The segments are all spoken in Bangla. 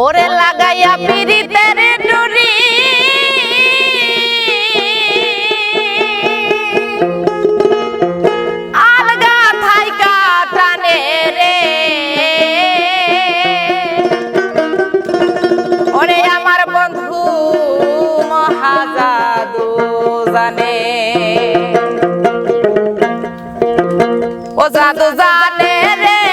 ওরে লাগাইয়া পিড়িতের ডুরি থাইকা রে। ওরে আমার বন্ধু জানে। ও জাদু জানে রে।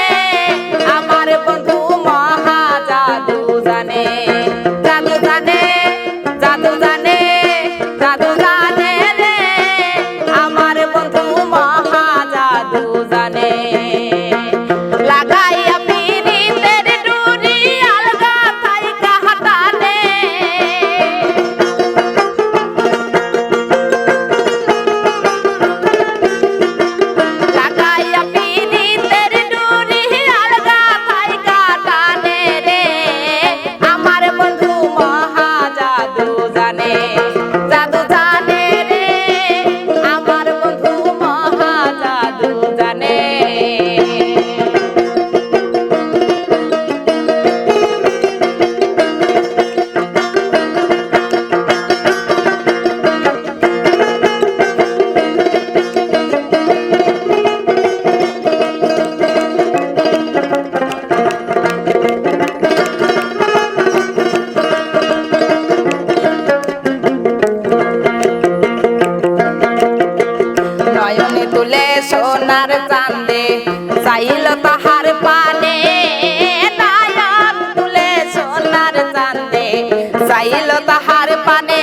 তুলে সোনার চান্দে চাইল তাহার পানে তুলে সোনার চান্দে চাইল তাহার পানে